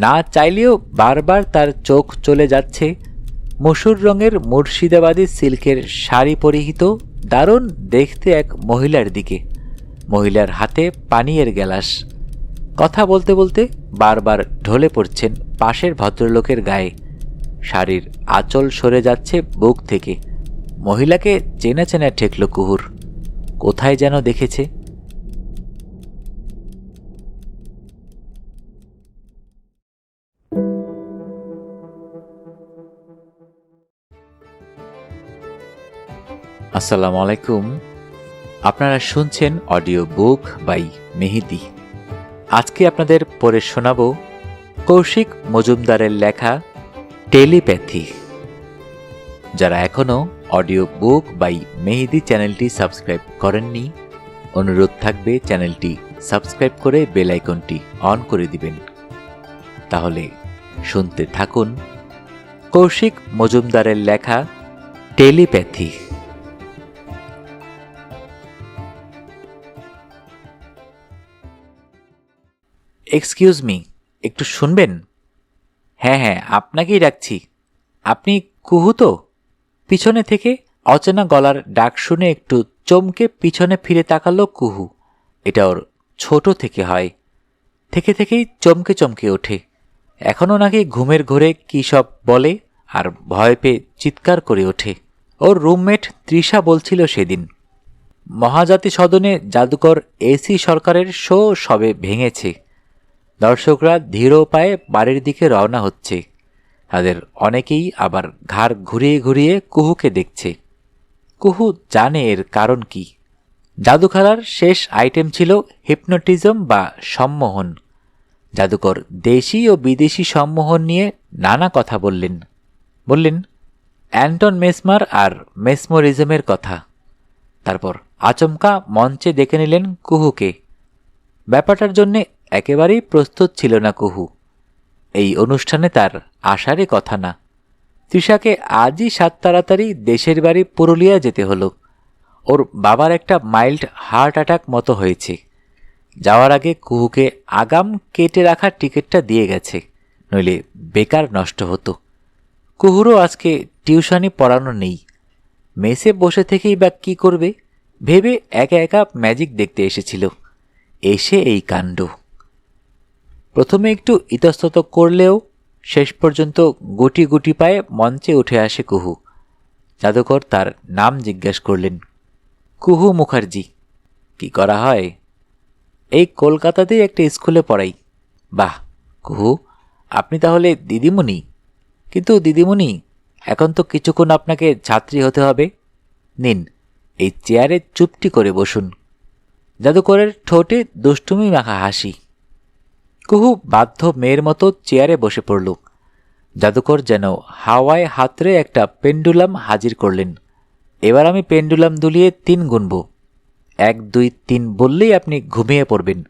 না চাইলেও বারবার তার চোখ চলে যাচ্ছে। মসুর রঙের মুর্শিদাবাদী সিল্কের শাড়ি পরিহিত দারুণ দেখতে এক মহিলার দিকে। মহিলার হাতে পানীয়ের গ্যালাস। কথা বলতে বলতে বারবার ঢলে পড়ছেন পাশের ভদ্রলোকের গায়ে। শাড়ির আঁচল সরে যাচ্ছে বুক থেকে। মহিলাকে চেনা চেনা ঠেকল কুহুর। কোথায় যেন দেখেছে। আসসালামু আলাইকুম। আপনারা শুনছেন অডিও বুক বাই মেহেদি। আজকে আপনাদের পড়ে শোনাব কৌশিক মজুমদারের লেখা টেলিপ্যাথি। যারা এখনও অডিও বুক বাই মেহেদি চ্যানেলটি সাবস্ক্রাইব করেননি, অনুরোধ থাকবে চ্যানেলটি সাবস্ক্রাইব করে বেল আইকনটি অন করে দিবেন। তাহলে শুনতে থাকুন কৌশিক মজুমদারের লেখা টেলিপ্যাথি। এক্সকিউজ মি একটু শুনবেন? হ্যাঁ হ্যাঁ আপনাকেই ডাকছি। আপনি কুহু তো? পিছনে থেকে অচেনা গলার ডাক শুনে একটু চমকে পিছনে ফিরে তাকালো কুহু। এটা ওর ছোট থেকে হয়। থেকে থেকেই চমকে চমকে ওঠে। এখনও নাকি ঘুমের ঘোরে কী সব বলে আর ভয় পেয়ে চিৎকার করে ওঠে। ওর রুমমেট তৃষা বলছিল সেদিন মহাজাতি সদনে জাদুকর এসি সরকারের শো সবে ভেঙেছে। দর্শকরা ধীর পায়ে বাড়ির দিকে রওনা হচ্ছে। তাদের অনেকেই আবার ঘাড় ঘুরিয়ে ঘুরিয়ে কুহুকে দেখছে। কুহু জানে এর কারণ কি। জাদুখালার শেষ আইটেম ছিল হিপনোটিজম বা সম্মোহন। জাদুকর দেশি ও বিদেশি সম্মোহন নিয়ে নানা কথা বললেন। বললেন, অ্যান্টন মেসমার আর মেসমোরিজমের কথা। তারপর আচমকা মঞ্চে ডেকে নিলেন কুহুকে। ব্যাপারটার জন্যে একেবারেই প্রস্তুত ছিল না কুহু। এই অনুষ্ঠানে তার আসারই কথা না। তৃষাকে আজই সাত তাড়াতাড়ি দেশের বাড়ি পুরুলিয়া যেতে হলো। ওর বাবার একটা মাইল্ড হার্ট অ্যাটাক মতো হয়েছে। যাওয়ার আগে কুহুকে আগাম কেটে রাখা টিকিটটা দিয়ে গেছে, নইলে বেকার নষ্ট হতো। কুহুরও আজকে টিউশনি পড়ানো নেই। মেসে বসে থেকেই বা কী করবে, ভেবে একা একা ম্যাজিক দেখতে এসেছিল। এসে এই কাণ্ড। প্রথমে একটু ইতস্তত করলেও শেষ পর্যন্ত গুটি গুটি পায়ে মঞ্চে উঠে আসে কুহু। জাদুকর তার নাম জিজ্ঞেস করলেন, কুহু মুখার্জি, কি করা হয়? এই কলকাতাতেই একটা স্কুলে পড়াই। বাহ, কুহু, আপনি তাহলে দিদিমণি। কিন্তু দিদিমণি, এখন তো কিছুক্ষণ আপনাকে ছাত্রী হতে হবে। নিন, এই চেয়ারে চুপটি করে বসুন। জাদুকরের ঠোঁটে দুষ্টুমি মাখা হাসি। কুহু বাধ্য মেয়ের মতো চেয়ারে বসে পড়ল। জাদুকর যেন হাওয়ায় হাতরে একটা পেন্ডুলাম হাজির করলেন। এবার আমি পেন্ডুলাম দুলিয়ে তিন গুনব। এক, দুই, তিন বললেই আপনি ঘুমিয়ে পড়বেন।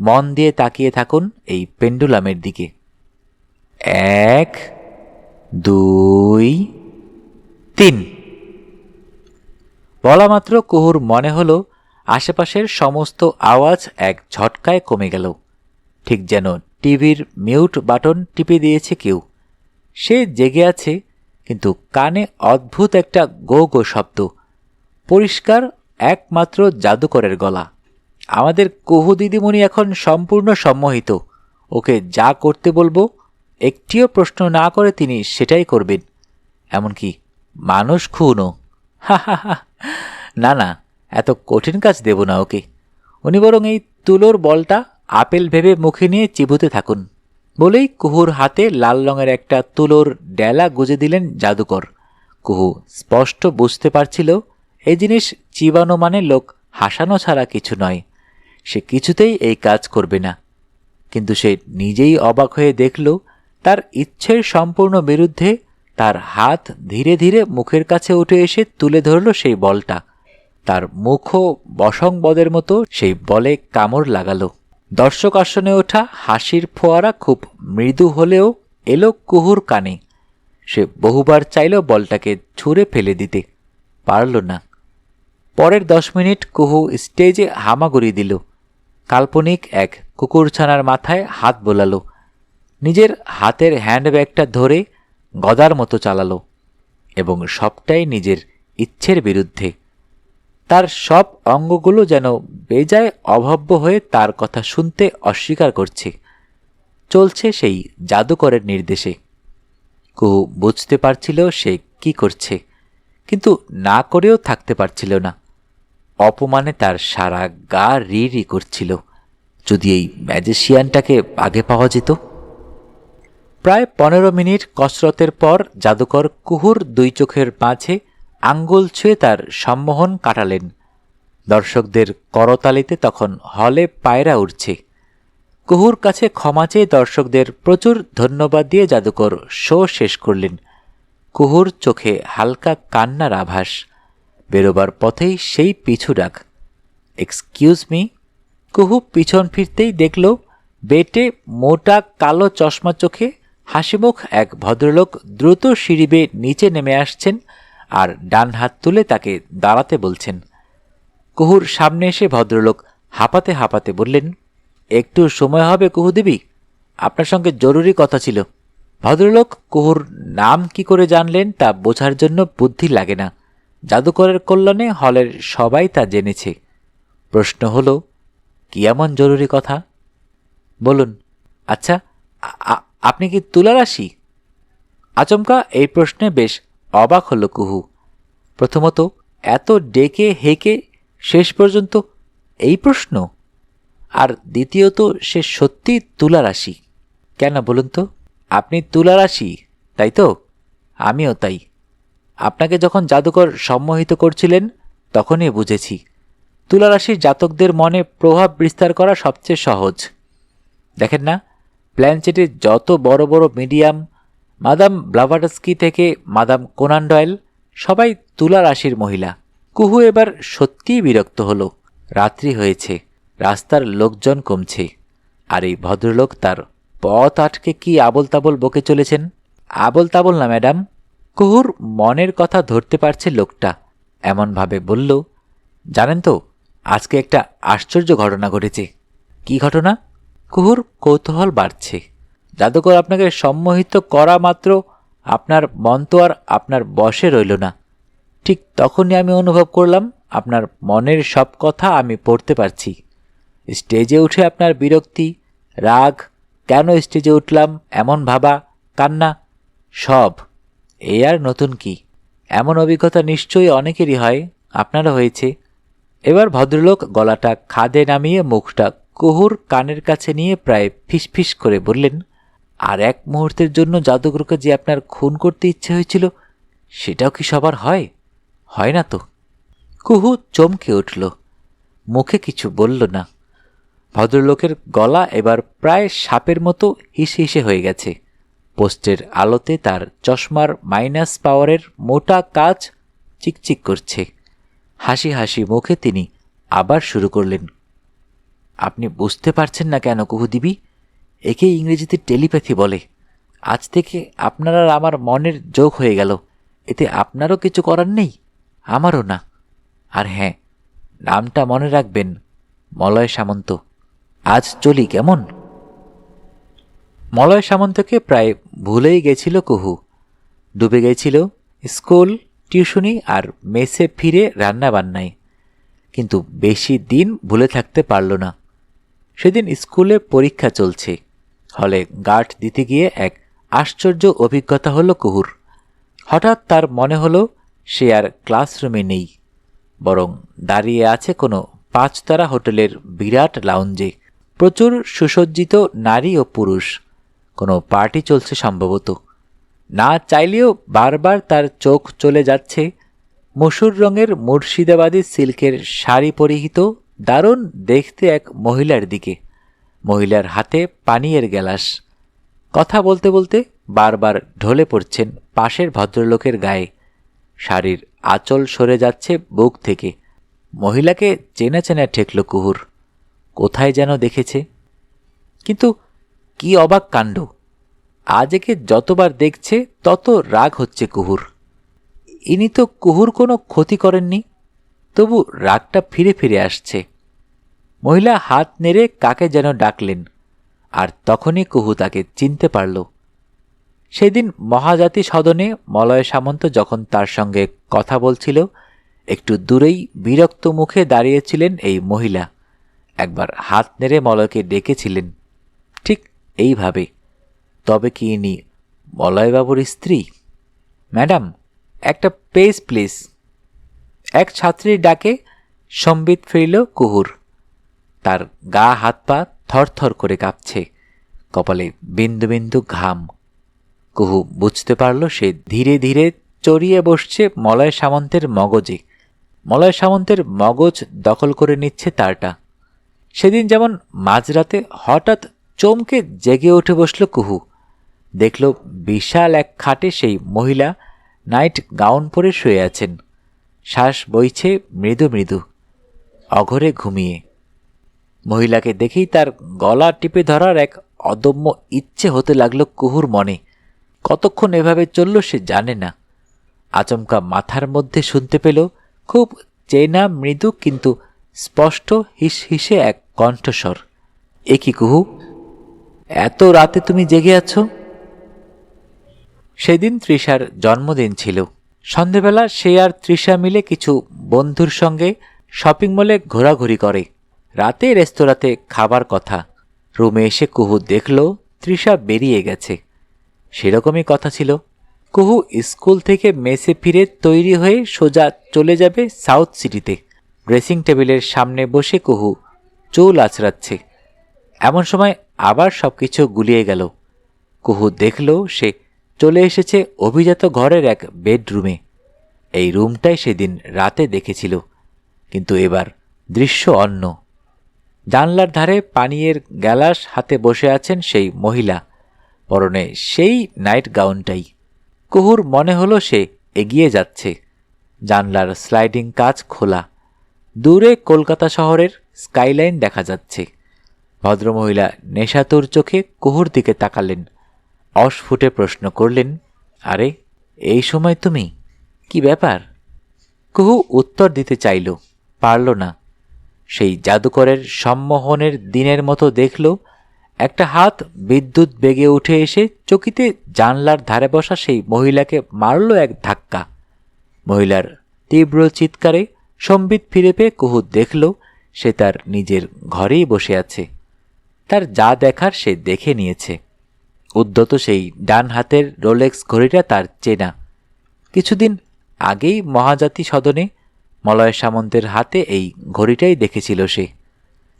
মন দিয়ে তাকিয়ে থাকুন এই পেন্ডুলামের দিকে। এক, দুই, তিন। বলা মাত্র কুহুর মনে হলো আশেপাশের সমস্ত আওয়াজ এক ঝটকায় কমে গেল। ঠিক যেন টিভির মিউট বাটন টিপে দিয়েছে কেউ। সে জেগে আছে, কিন্তু কানে অদ্ভুত একটা গো গো শব্দ। পরিষ্কার একমাত্র জাদুকরের গলা। আমাদের কুহু দিদিমণি এখন সম্পূর্ণ সম্মোহিত। ওকে যা করতে বলব, একটিও প্রশ্ন না করে তিনি সেটাই করবেন। এমনকি মানুষ খুনও। না না, এত কঠিন কাজ দেব না ওকে। উনি বরং এই তুলোর বলটা আপেল ভেবে মুখে নিয়ে চিবুতে থাকুন। বলেই কুহুর হাতে লাল রঙের একটা তুলোর ডেলা গুজে দিলেন জাদুকর। কুহু স্পষ্ট বুঝতে পারছিল এই জিনিস চিবানো মানে লোক হাসানো ছাড়া কিছু নয়। সে কিছুতেই এই কাজ করবে না। কিন্তু সে নিজেই অবাক হয়ে দেখল, তার ইচ্ছের সম্পূর্ণ বিরুদ্ধে তার হাত ধীরে ধীরে মুখের কাছে উঠে এসে তুলে ধরল সেই বলটা। তার মুখও বসংবদের মতো সেই বলে কামড় লাগালো। দর্শক আসনে ওঠা হাসির ফোয়ারা খুব মৃদু হলেও এলো কুহুর কানে। সে বহুবার চাইল বলটাকে ছুঁড়ে ফেলে দিতে। পারল না। পরের দশ মিনিট কুহু স্টেজে হামাগুড়ি দিল। কাল্পনিক এক কুকুরছানার মাথায় হাত বোলালো। নিজের হাতের হ্যান্ডব্যাগটা ধরে গদার মতো চালালো এবং সবটাই নিজের ইচ্ছের বিরুদ্ধে। তার সব অঙ্গগুলো যেন বেজায় অভব্য হয়ে তার কথা শুনতে অস্বীকার করছে। চলছে সেই জাদুকরের নির্দেশে। কুহু বুঝতে পারছিল সে কি করছে, কিন্তু না করেও থাকতে পারছিল না। অপমানে তার সারা গা রি রি করছিল। যদি এই ম্যাজিশিয়ানটাকে আগে পাওয়া যেত? প্রায় পনেরো মিনিট কসরতের পর জাদুকর কুহুর দুই চোখের মাঝে আঙ্গুল ছুঁয়ে তার সম্মোহন কাটালেন। দর্শকদের করতালিতে তখন হলে পায়রা উঠছে কুহুর কাছে ক্ষমা চেয়ে দর্শকদের প্রচুর ধন্যবাদ দিয়ে জাদুকর শো শেষ করলেন। কুহুর চোখে হালকা কান্নার আভাস। বেরোবার পথেই সেই পিছু ডাক। এক্সকিউজ মি কুহু পিছন ফিরতেই দেখল, বেটে মোটা কালো চশমা চোখে হাসিমুখ এক ভদ্রলোক দ্রুত সিঁড়ি নিচে নেমে আসছেন। আর ডান হাত তুলে তাকে দাঁড়াতে বলছেন। কুহুর সামনে এসে ভদ্রলোক হাঁপাতে হাঁপাতে বললেন, একটু সময় হবে কুহু দেবী? আপনার সঙ্গে জরুরি কথা ছিল। ভদ্রলোক কুহুর নাম কি করে জানলেন তা বোঝার জন্য বুদ্ধি লাগে না। জাদুকরের কল্যাণে হলের সবাই তা জেনেছে। প্রশ্ন হলো, কি এমন জরুরি কথা? বলুন আচ্ছা আপনি কি তুলা রাশি আচমকা এই প্রশ্নে বেশ অবাক হলো কুহু। প্রথমত, এত ডেকে হেকে শেষ পর্যন্ত এই প্রশ্ন? আর দ্বিতীয়ত, সে সত্যি তুলা রাশি। কেন বলুন তো? আপনি তুলা রাশি, তাই তো? আমিও তাই। আপনাকে যখন জাদুকর সম্মোহিত করছিলেন, তখনই বুঝেছি। তুলা রাশির জাতকদের মনে প্রভাব বিস্তার করা সবচেয়ে সহজ। দেখেন না প্ল্যানচেটে যত বড় বড় মিডিয়াম মাদাম ব্লাভাডস্কি থেকে মাদাম কোনান ডয়েল, সবাই তুলা রাশির মহিলা। কুহু এবার সত্যিই বিরক্ত হল। রাত্রি হয়েছে, রাস্তার লোকজন কমছে। আর এই ভদ্রলোক তার পথ আটকে কি আবল তাবল বকে চলেছেন? আবল তাবল না, ম্যাডাম। কুহুর মনের কথা ধরতে পারছে লোকটা। এমনভাবে বলল, জানেন তো, আজকে একটা আশ্চর্য ঘটনা ঘটেছে। কি ঘটনা? কুহুর কৌতূহল বাড়ছে। জাদুকর আপনাকে সম্মোহিত করা মাত্র আপনার মন তো আর আপনার বশে রইল না। ঠিক তখনই আমি অনুভব করলাম, আপনার মনের সব কথা আমি পড়তে পারছি। স্টেজে উঠে আপনার বিরক্তি, রাগ, কেন স্টেজে উঠলাম, এমন ভাবা, কান্না, সব। এ আর নতুন কি? এমন অভিজ্ঞতা নিশ্চয়ই অনেকেরই হয়, আপনারও হয়েছে। এবার ভদ্রলোক গলাটা খাদে নামিয়ে মুখটা কুহুর কানের কাছে নিয়ে প্রায় ফিসফিস করে বললেন আর এক মুহূর্তের জন্য জাদুঘরকে যে আপনার খুন করতে ইচ্ছে হয়েছিল, সেটাও কি সবার হয়? হয় না তো। কুহু চমকে উঠল। মুখে কিছু বলল না। ভদ্রলোকের গলা এবার প্রায় সাপের মতো হিসে হিসে হয়ে গেছে। পোস্টের আলোতে তার চশমার মাইনাস পাওয়ারের মোটা কাজ চিকচিক করছে। হাসি হাসি মুখে তিনি আবার শুরু করলেন। আপনি বুঝতে পারছেন না কেন কুহুদিবি একে ইংরেজিতে টেলিপ্যাথি বলে। আজ থেকে আপনার আর আমার মনের যোগ হয়ে গেল। এতে আপনারও কিছু করার নেই, আমারও না। আর হ্যাঁ নামটা মনে রাখবেন, মলয় সামন্ত। আজ চলি কেমন? মলয় সামন্তকে প্রায় ভুলেই গেছিল কুহু। ডুবে গেছিল স্কুল, টিউশনি আর মেসে ফিরে রান্না বান্নায় কিন্তু বেশি দিন ভুলে থাকতে পারল না। সেদিন স্কুলে পরীক্ষা চলছে। হলে গার্ড দিতে গিয়ে এক আশ্চর্য অভিজ্ঞতা হলো কুহুর। হঠাৎ তার মনে হলো সে আর ক্লাসরুমে নেই, বরং দাঁড়িয়ে আছে কোনো পাঁচতারা হোটেলের বিরাট লাউঞ্জে। প্রচুর সুসজ্জিত নারী ও পুরুষ, কোনো পার্টি চলছে সম্ভবত। না চাইলেও বারবার তার চোখ চলে যাচ্ছে মসুর রঙের মুর্শিদাবাদী সিল্কের শাড়ি পরিহিত দারুণ দেখতে এক মহিলার দিকে। মহিলার হাতে পানীয়ের গ্যালাস। কথা বলতে বলতে বারবার ঢলে পড়ছেন পাশের ভদ্রলোকের গায়ে। শাড়ির আঁচল সরে যাচ্ছে বুক থেকে। মহিলাকে চেনা চেনা ঠেকল কুহুর। কোথায় যেন দেখেছে। কিন্তু কি অবাক কাণ্ড। আজ একে যতবার দেখছে, তত রাগ হচ্ছে কুহুর। ইনি তো কুহুর কোনো ক্ষতি করেননি। তবু রাগটা ফিরে ফিরে আসছে। মহিলা হাত নেড়ে কাকে যেন ডাকলেন, আর তখনই কুহু তাকে চিনতে পারল। সেদিন মহাজাতি সদনে মলয় সামন্ত যখন তার সঙ্গে কথা বলছিল, একটু দূরেই বিরক্ত মুখে দাঁড়িয়েছিলেন এই মহিলা। একবার হাত নেড়ে মলয়কে ডেকেছিলেন, ঠিক এইভাবে। তবে কি ইনি মলয়বাবুর স্ত্রী? ম্যাডাম, একটা পেজ প্লিজ। এক ছাত্রীর ডাকে সম্বিত ফিরল কুহুর। তার গা হাত পা থরথর করে কাঁপছে। কপালে বিন্দু বিন্দু ঘাম। কুহু বুঝতে পারল সে ধীরে ধীরে চড়িয়ে বসছে মলয় সামন্তের মগজে। মলয় সামন্তের মগজ দখল করে নিচ্ছে তারটা। সেদিন যেমন মাঝরাতে হঠাৎ চমকে জেগে উঠে বসল কুহু। দেখল বিশাল এক খাটে সেই মহিলা নাইট গাউন পরে শুয়ে আছেন। শ্বাস বইছে মৃদু মৃদু। অঘরে ঘুমিয়ে মহিলাকে দেখেই তার গলা টিপে ধরার এক অদম্য ইচ্ছে হতে লাগল কুহুর মনে। কতক্ষণ এভাবে চলল সে জানে না। আচমকা মাথার মধ্যে শুনতে পেল, খুব চেনা মৃদু কিন্তু স্পষ্ট হিস হিসে এক কণ্ঠস্বর। এ কি কুহু? এত রাতে তুমি জেগে আছো? সেদিন তৃষার জন্মদিন ছিল। সন্ধেবেলা সে আর তৃষা মিলে কিছু বন্ধুর সঙ্গে শপিং মলে ঘোরাঘুরি করে। রাতে রেস্তোরাঁতে খাবার কথা। রুমে এসে কুহু দেখল, তৃষা বেরিয়ে গেছে। সেরকমই কথা ছিল। কুহু স্কুল থেকে মেসে ফিরে তৈরি হয়ে সোজা চলে যাবে সাউথ সিটিতে। ড্রেসিং টেবিলের সামনে বসে কুহু চুল আছড়াচ্ছে। এমন সময় আবার সব কিছু গুলিয়ে গেল। কুহু দেখল, সে চলে এসেছে অভিজাত ঘরের এক বেডরুমে। এই রুমটাই সেদিন রাতে দেখেছিল। কিন্তু এবার দৃশ্য অন্য। জানলার ধারে পানীয়ের গ্যালাস হাতে বসে আছেন সেই মহিলা। পরনে সেই নাইট গাউনটাই। কুহুর মনে হলো সে এগিয়ে যাচ্ছে। জানলার স্লাইডিং কাজ খোলা। দূরে কলকাতা শহরের স্কাইলাইন দেখা যাচ্ছে। ভদ্রমহিলা নেশাতুর চোখে কুহুর দিকে তাকালেন। অস্ফুটে প্রশ্ন করলেন, আরে, এই সময় তুমি? কি ব্যাপার? কুহু উত্তর দিতে চাইল, পারল না। সেই জাদুকরের সম্মোহনের দিনের মতো দেখল, একটা হাত বিদ্যুৎ বেগে উঠে এসে চকিতে জানলার ধারে বসা সেই মহিলাকে মারল এক ধাক্কা। মহিলার তীব্র চিৎকারে সম্বিত ফিরে পেয়ে কুহু দেখল, সে তার নিজের ঘরেই বসে আছে। তার যা দেখার সে দেখে নিয়েছে। উদ্যত সেই ডান হাতের রোলেক্স ঘড়িটা তার চেনা। কিছুদিন আগেই মহাজাতি সদনে মলয় সামন্তের হাতে এই ঘড়িটাই দেখেছিল সে।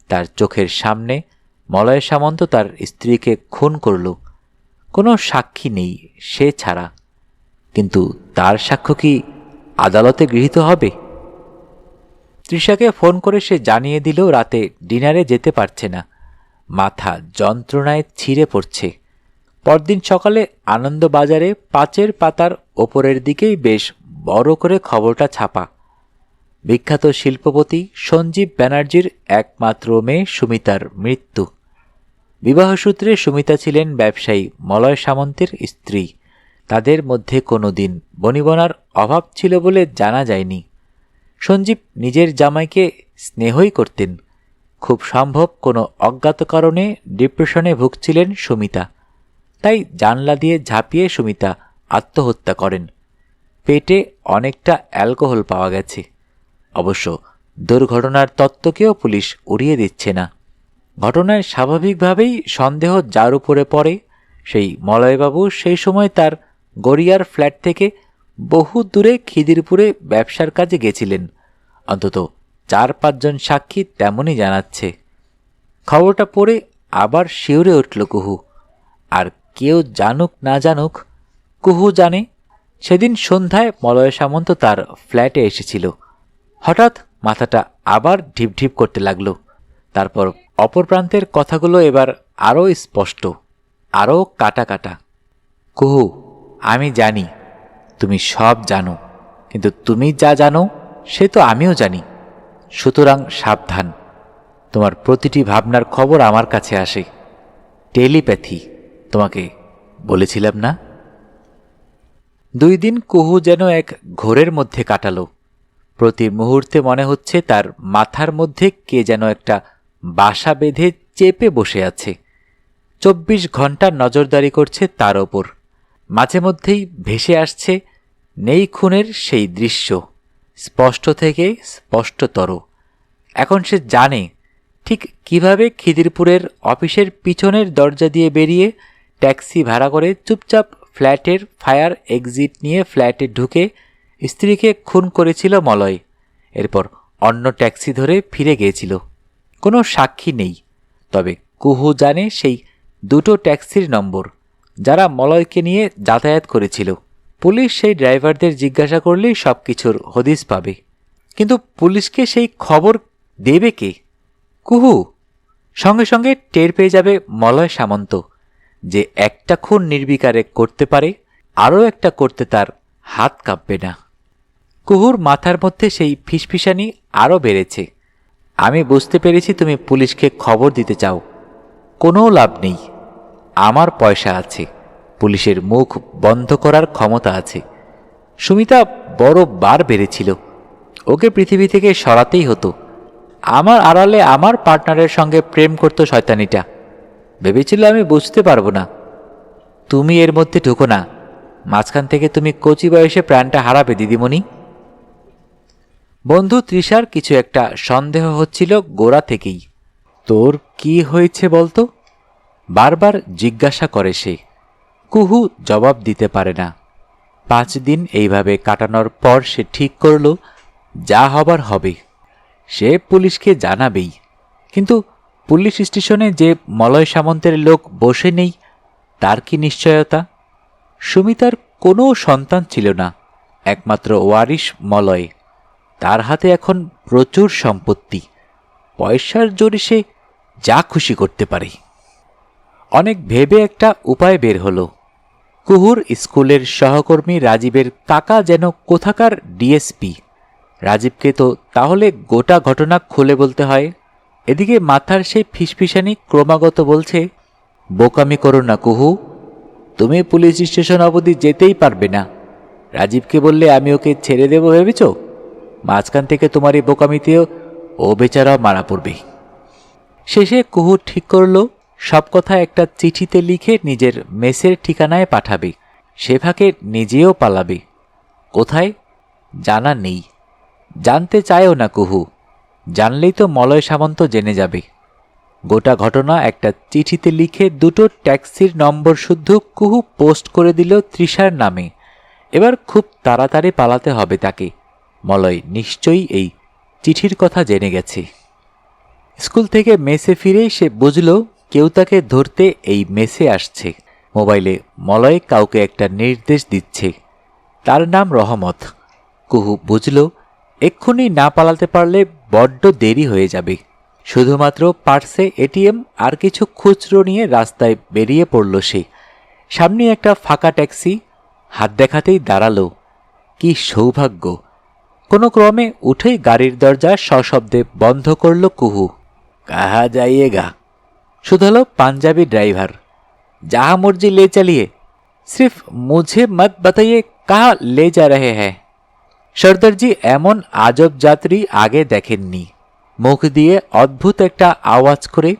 তার চোখের সামনে মলয় সামন্ত তার স্ত্রীকে খুন করল। কোনো সাক্ষী নেই সে ছাড়া। কিন্তু তার সাক্ষ্য কি আদালতে গৃহীত হবে? তৃষাকে ফোন করে সে জানিয়ে দিল রাতে ডিনারে যেতে পারছে না। মাথা যন্ত্রণায় ছিঁড়ে পড়ছে। পরদিন সকালে আনন্দবাজারে পাঁচের পাতার ওপরের দিকেই বেশ বড় করে খবরটা ছাপা। বিখ্যাত শিল্পপতি সঞ্জীব ব্যানার্জির একমাত্র মেয়ে সুমিতার মৃত্যু। বিবাহসূত্রে সুমিতা ছিলেন ব্যবসায়ী মলয় সামন্তের স্ত্রী। তাদের মধ্যে কোনো দিন বনিবনার অভাব ছিল বলে জানা যায়নি। সঞ্জীব নিজের জামাইকে স্নেহই করতেন। খুব সম্ভব কোনো অজ্ঞাত কারণে ডিপ্রেশনে ভুগছিলেন সুমিতা। তাই জানলা দিয়ে ঝাঁপিয়ে সুমিতা আত্মহত্যা করেন। পেটে অনেকটা অ্যালকোহল পাওয়া গেছে। অবশ্য দুর্ঘটনার তত্ত্বকেও পুলিশ উড়িয়ে দিচ্ছে না। ঘটনায় স্বাভাবিকভাবেই সন্দেহ যার উপরে পড়ে, সেই মলয়বাবু সেই সময় তার গড়িয়ার ফ্ল্যাট থেকে বহু দূরে খিদিরপুরে ব্যবসার কাজে গেছিলেন। অন্তত চার পাঁচজন সাক্ষী তেমনই জানাচ্ছে। খবরটা পড়ে আবার শিউরে উঠল কুহু। আর কেউ জানুক না জানুক, কুহু জানে, সেদিন সন্ধ্যায় মলয় সামন্ত তার ফ্ল্যাটে এসেছিল। হঠাৎ মাথাটা আবার ঢিপ ঢিপ করতে লাগল। তারপর অপর প্রান্তের কথাগুলো এবার আরও স্পষ্ট, আরও কাটা কাটা। কুহু, আমি জানি, তুমি সব জানো, কিন্তু তুমি যা জানো, সে তো আমিও জানি। সুতরাং সাবধান, তোমার প্রতিটি ভাবনার খবর আমার কাছে আসে। টেলিপ্যাথি, তোমাকে বলেছিলাম না? দুই দিন কুহু যেন এক ঘোরের মধ্যে কাটালো। প্রতি মুহূর্তে মনে হচ্ছে তার মাথার মধ্যে কে যেন একটা বাসা বেঁধে চেপে বসে আছে। চব্বিশ ঘণ্টা নজরদারি করছে তার ওপর। মাঝে মধ্যেই ভেসে আসছে নেই খুনের সেই দৃশ্য। স্পষ্ট থেকে স্পষ্টতর। এখন সে জানে ঠিক কীভাবে খিদিরপুরের অফিসের পিছনের দরজা দিয়ে বেরিয়ে ট্যাক্সি ভাড়া করে চুপচাপ ফ্ল্যাটের ফায়ার এক্সিট নিয়ে ফ্ল্যাটে ঢুকে স্ত্রীকে খুন করেছিল মলয়। এরপর অন্য ট্যাক্সি ধরে ফিরে গিয়েছিল। কোনো সাক্ষী নেই। তবে কুহু জানে সেই দুটো ট্যাক্সির নম্বর, যারা মলয়কে নিয়ে যাতায়াত করেছিল। পুলিশ সেই ড্রাইভারদের জিজ্ঞাসা করলেই সব কিছুর হদিস পাবে। কিন্তু পুলিশকে সেই খবর দেবে কে? কুহু? সঙ্গে সঙ্গে টের পেয়ে যাবে মলয় সামন্ত, যে একটা খুন নির্বিকারে করতে পারে, আরও একটা করতে তার হাত কাঁপবে না। কুহুর মাথার মধ্যে সেই ফিসফিসানি আরও বেড়েছে। আমি বুঝতে পেরেছি তুমি পুলিশকে খবর দিতে চাও। কোনো লাভ নেই। আমার পয়সা আছে। পুলিশের মুখ বন্ধ করার ক্ষমতা আছে। সুমিতা বড় বার বেড়েছিল। ওকে পৃথিবী থেকে সরাতেই হতো। আমার আড়ালে আমার পার্টনারের সঙ্গে প্রেম করতো শয়তানিটা। ভেবেছিল আমি বুঝতে পারব না। তুমি এর মধ্যে ঢুকো না। মাঝখান থেকে তুমি কচি বয়সে প্রাণটা হারাবে, দিদিমণি। বন্ধু তৃষার কিছু একটা সন্দেহ হচ্ছিল গোড়া থেকেই। তোর কি হয়েছে বলতো? বারবার জিজ্ঞাসা করে সে। কুহু জবাব দিতে পারে না। পাঁচ দিন এইভাবে কাটানোর পর সে ঠিক করল, যা হবার হবে। সে পুলিশকে জানাবেই। কিন্তু পুলিশ স্টেশনে যে মলয় সামন্তের লোক বসে নেই, তার কি নিশ্চয়তা? সুমিতার কোনো সন্তান ছিল না, একমাত্র ওয়ারিশ মলয়। তার হাতে এখন প্রচুর সম্পত্তি। পয়সার জোরে সে যা খুশি করতে পারে। অনেক ভেবে একটা উপায় বের হলো। কুহুর স্কুলের সহকর্মী রাজীবের কাকা যেন কোথাকার ডিএসপি। রাজীবকে তো তাহলে গোটা ঘটনা খুলে বলতে হয়। এদিকে মাথার সেই ফিসফিসানি ক্রমাগত বলছে, বোকামি করো না কুহু। তুমি পুলিশ স্টেশন অবধি যেতেই পারবে না। রাজীবকে বললে আমি ওকে ছেড়ে দেবো ভেবেছ? মাঝখান থেকে তোমার এই বোকামিতেও ও বেচারাও মারা পড়বে। শেষে কুহু ঠিক করল, সব কথা একটা চিঠিতে লিখে নিজের মেসের ঠিকানায় পাঠাবে। সে ফাঁকে নিজেও পালাবে। কোথায়? জানা নেই। জানতে চায়ও না কুহু। জানলেই তো মলয় সামন্ত জেনে যাবে। গোটা ঘটনা একটা চিঠিতে লিখে দুটো ট্যাক্সির নম্বর শুদ্ধ কুহু পোস্ট করে দিল তৃষার নামে। এবার খুব তাড়াতাড়ি পালাতে হবে তাকে। মলয়, নিশ্চয়ই এই চিঠির কথা জেনে গেছে। স্কুল থেকে মেসে ফিরে সে বুঝল কেউ তাকে ধরতে এই মেসে আসছে। মোবাইলে মলয় কাউকে একটা নির্দেশ দিচ্ছে। তার নাম রহমত। কুহু বুঝল, এক্ষুনি না পালাতে পারলে বড্ড দেরি হয়ে যাবে। শুধুমাত্র পার্সে এটিএম আর কিছু খুচরো নিয়ে রাস্তায় বেরিয়ে পড়ল সে। সামনে একটা ফাঁকা ট্যাক্সি, হাত দেখাতেই দাঁড়াল। কি সৌভাগ্য! কোনো ক্রমে উঠেই গাড়ির দরজা সশব্দে বন্ধ করল কুহু। কাহা যাইয়েগা শুধু হলো পাঞ্জাবি ড্রাইভার। যাহা মর্জি লে চালিয়ে সির্ফ মুঝে মত বাতাইয়ে কাহা লে যা রহে হ্যাঁ সর্দারজি এমন আজব যাত্রী আগে দেখেননি। মুখ দিয়ে অদ্ভুত একটা আওয়াজ করে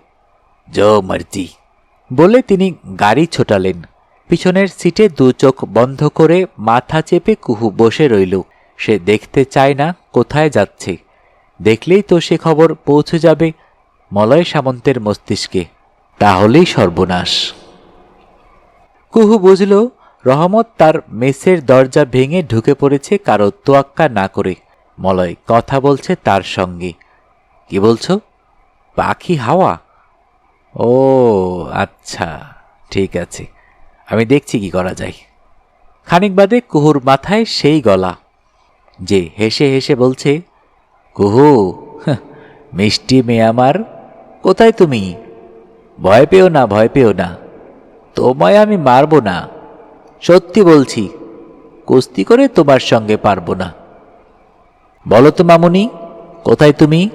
জ মার্জি। বলে তিনি গাড়ি ছোটালেন। পিছনের সিটে দু চোখ বন্ধ করে মাথা চেপে কুহু বসে রইল। সে দেখতে চায় না কোথায় যাচ্ছে। দেখলেই তো সে খবর পৌঁছে যাবে মলয় সামন্তের মস্তিষ্কে। তাহলেই সর্বনাশ। কুহু বুঝল, রহমত তার মেসের দরজা ভেঙে ঢুকে পড়েছে কারও তোয়াক্কা না করে। মলয় কথা বলছে তার সঙ্গে। কি বলছো? পাখি হাওয়া? ও আচ্ছা ঠিক আছে। আমি দেখছি কি করা যায়। খানিক বাদে কুহুর মাথায় সেই গলা। যে হেসে হেসে বলছে, কুহু মিষ্টি মেয়ে আমার, কোথায় তুমি? ভয় পেও না, ভয় পেও না। তোমায় আমি মারবো না। সত্যি বলছি, কুস্তি করে তোমার সঙ্গে পারব না। বলো তো মামুনি, কোথায় তুমি?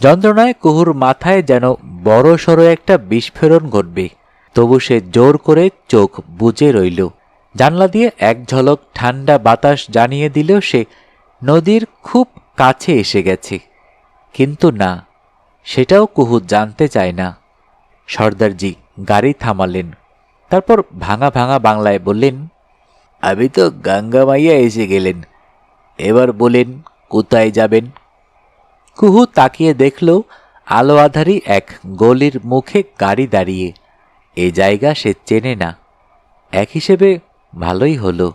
যন্ত্রণায় কুহুর মাথায় যেন বড় সড়ো একটা বিস্ফোরণ ঘটবে, তবু সে জোর করে চোখ বুজে রইল। জানলা দিয়ে এক ঝলক ঠান্ডা বাতাস জানিয়ে দিলেও সে নদীর খুব কাছে এসে গেছে। কিন্তু না, সেটাও কুহু জানতে চায় না। সর্দারজি গাড়ি থামালেন, তারপর ভাঙা ভাঙা বাংলায় বললেন, আমি তো গঙ্গা মাইয়া এসে গেলেন, এবার বলেন কোথায় যাবেন? কুহু তাকিয়ে দেখল আলো আধারি এক গলির মুখে গাড়ি দাঁড়িয়ে, এ জায়গা সে চেনে না। এক হিসেবে ভালোই হলো।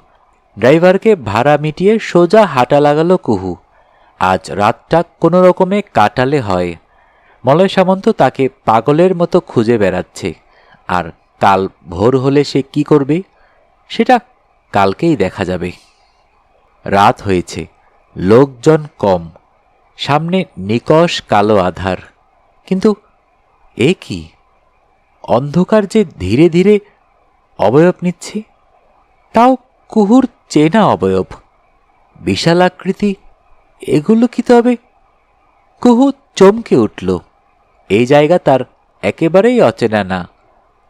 ড্রাইভারকে ভাড়া মিটিয়ে সোজা হাঁটা লাগালো কুহু। আজ রাতটা কোনো রকমে কাটালে হয়। মলয় সামন্ত তাকে পাগলের মতো খুঁজে বেড়াচ্ছে। আর কাল ভোর হলে সে কি করবে? সেটা কালকেই দেখা যাবে। রাত হয়েছে। লোকজন কম। সামনে নিকষ কালো আধার। কিন্তু এ কি? অন্ধকার যে ধীরে ধীরে অবয়ব নিচ্ছে। তাও কুহুর চেনা অবয়ব, বিশাল আকৃতি, এগুলো কি তবে? কুহু চমকে উঠল। এই জায়গা তার একেবারেই অচেনা না।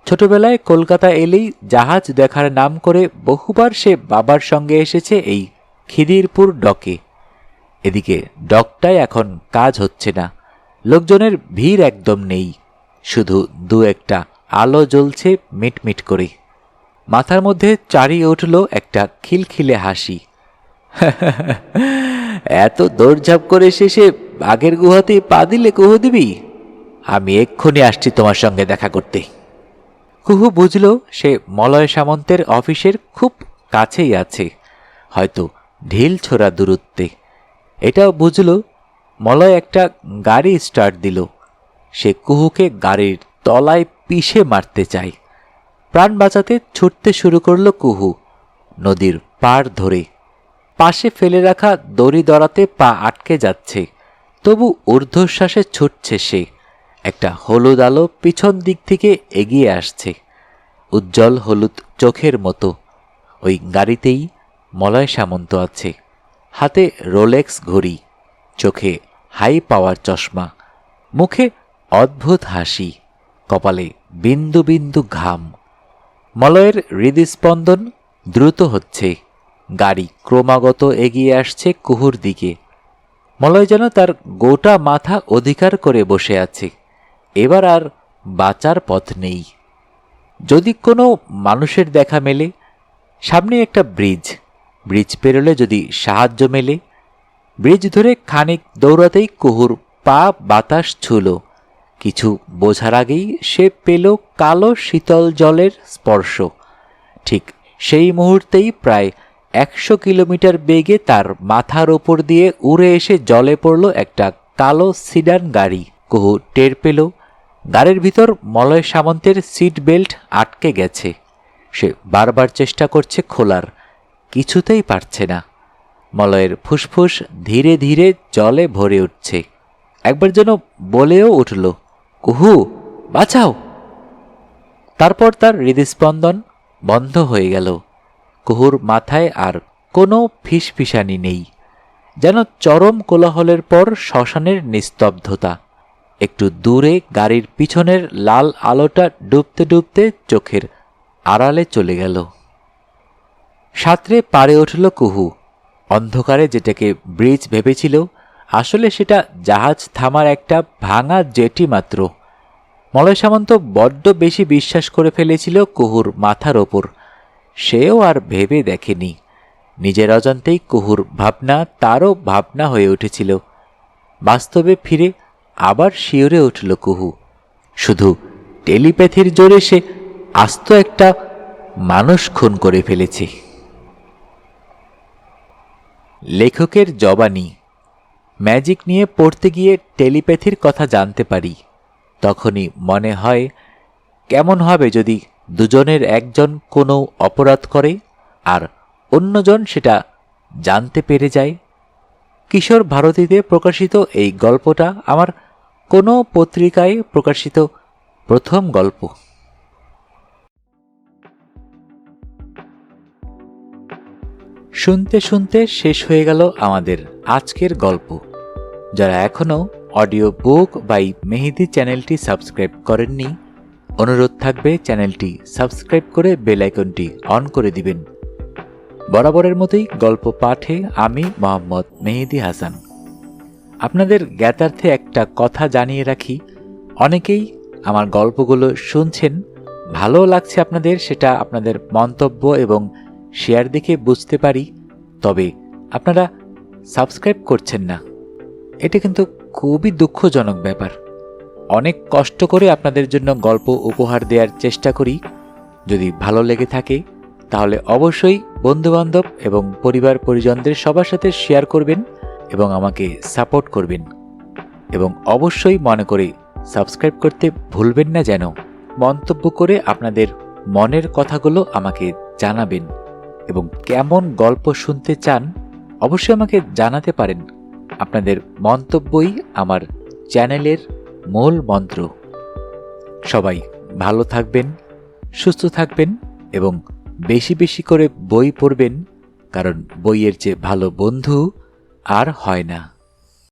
ছোটবেলায় কলকাতা এলেই জাহাজ দেখার নাম করে বহুবার সে বাবার সঙ্গে এসেছে এই খিদিরপুর ডকে। এদিকে ডকটায় এখন কাজ হচ্ছে না, লোকজনের ভিড় একদম নেই, শুধু দু একটা আলো জ্বলছে মিটমিট করে মাথার মধ্যে চারিয়ে উঠল একটা খিলখিলে হাসি। এত দৌড়ঝাঁপ করে শেষে বাঘের গুহাতে পা দিলে কুহু দিবি? আমি এক্ষুনি আসছি তোমার সঙ্গে দেখা করতে। কুহু বুঝল সে মলয় সামন্তের অফিসের খুব কাছেই আছে, হয়তো ঢিল ছোড়া দূরত্বে। এটাও বুঝল মলয় একটা গাড়ি স্টার্ট দিল। সে কুহুকে গাড়ির তলায় পিষে মারতে চায়। প্রাণ বাঁচাতে ছুটতে শুরু করল কুহু। নদীর পাড় ধরে। পাশে ফেলে রাখা দড়ি দড়াতে পা আটকে যাচ্ছে। তবু ঊর্ধ্বশ্বাসে ছুটছে সে। একটা হলুদ আলো পিছন দিক থেকে এগিয়ে আসছে। উজ্জ্বল হলুদ চোখের মতো। ওই গাড়িতেই মলয় সামন্ত আছে। হাতে রোলেক্স ঘড়ি। চোখে হাই পাওয়ার চশমা। মুখে অদ্ভুত হাসি। কপালে বিন্দু বিন্দু ঘাম। মলয়ের হৃদস্পন্দন দ্রুত হচ্ছে। গাড়ি ক্রমাগত এগিয়ে আসছে কুহুর দিকে। মলয় যেন তার গোটা মাথা অধিকার করে বসে আছে। এবার আর বাঁচার পথ নেই। যদি কোনো মানুষের দেখা মেলে, সামনে একটা ব্রিজ। ব্রিজ পেরোলে যদি সাহায্য মেলে, ব্রিজ ধরে খানিক দৌড়াতেই কুহুর পা বাতাস ছুল। কিছু বোঝার আগেই সে পেল কালো শীতল জলের স্পর্শ। ঠিক সেই মুহূর্তেই প্রায় একশো কিলোমিটার বেগে তার মাথার ওপর দিয়ে উড়ে এসে জলে পড়ল একটা কালো সিডান গাড়ি। কুহু টের পেল, গাড়ির ভিতর মলয় সামন্তের সিট বেল্ট আটকে গেছে। সে বারবার চেষ্টা করছে খোলার, কিছুতেই পারছে না। মলয়ের ফুসফুস ধীরে ধীরে জলে ভরে উঠছে। একবার যেন বলেও উঠল কুহু, বাঁচাও। তারপর তার হৃদস্পন্দন বন্ধ হয়ে গেল। কুহুর মাথায় আর কোনো ফিসফিসানি নেই, যেন চরম কোলাহলের পর শ্মশানের নিস্তব্ধতা। একটু দূরে গাড়ির পিছনের লাল আলোটা ডুবতে ডুবতে চোখের আড়ালে চলে গেল। সাঁতরে পারে উঠল কুহু। অন্ধকারে যেটাকে ব্রিজ ভেবেছিল আসলে সেটা জাহাজ থামার একটা ভাঙা জেটি মাত্র। মলয় সামন্ত বড্ড বেশি বিশ্বাস করে ফেলেছিল কুহুর মাথার ওপর। সেও আর ভেবে দেখেনি। নিজের অজান্তেই কুহুর ভাবনা তারও ভাবনা হয়ে উঠেছিল। বাস্তবে ফিরে আবার শিওরে উঠল কুহু। শুধু টেলিপ্যাথির জোরে সে আস্ত একটা মানুষ খুন করে ফেলেছে। লেখকের জবানি ম্যাজিক নিয়ে পড়তে গিয়ে টেলিপ্যাথির কথা জানতে পারি। তখনই মনে হয়, কেমন হবে যদি দুজনের একজন কোনো অপরাধ করে আর অন্যজন সেটা জানতে পেরে যায়। কিশোর ভারতীতে প্রকাশিত এই গল্পটা আমার কোনো পত্রিকায় প্রকাশিত প্রথম গল্প। শুনতে শুনতে শেষ হয়ে গেল আমাদের আজকের গল্প। যারা এখনও অডিও বুক বাই মেহেদি চ্যানেলটি সাবস্ক্রাইব করেননি, অনুরোধ থাকবে চ্যানেলটি সাবস্ক্রাইব করে বেল আইকনটি অন করে দিবেন। বরাবরের মতোই গল্প পাঠে আমি মোহাম্মদ মেহেদি হাসান। আপনাদের জ্ঞাতার্থে একটা কথা জানিয়ে রাখি, অনেকেই আমার গল্পগুলো শুনছেন, ভালো লাগছে আপনাদের সেটা আপনাদের মন্তব্য এবং শেয়ার দেখে বুঝতে পারি, তবে আপনারা সাবস্ক্রাইব করছেন না। এটা কিন্তু খুবই দুঃখজনক ব্যাপার। অনেক কষ্ট করে আপনাদের জন্য গল্প উপহার দেওয়ার চেষ্টা করি। যদি ভালো লেগে থাকে, তাহলে অবশ্যই বন্ধুবান্ধব এবং পরিবার পরিজনদের সবার সাথে শেয়ার করবেন এবং আমাকে সাপোর্ট করবেন। এবং অবশ্যই মনে করে সাবস্ক্রাইব করতে ভুলবেন না যেন। মন্তব্য করে আপনাদের মনের কথাগুলো আমাকে জানাবেন এবং কেমন গল্প শুনতে চান অবশ্যই আমাকে জানাতে পারেন আপনাদের মন্তব্যই আমার চ্যানেলের মূল মন্ত্র। সবাই ভালো থাকবেন, সুস্থ থাকবেন এবং বেশি বেশি করে বই পড়বেন, কারণ বইয়ের চেয়ে ভালো বন্ধু আর হয় না।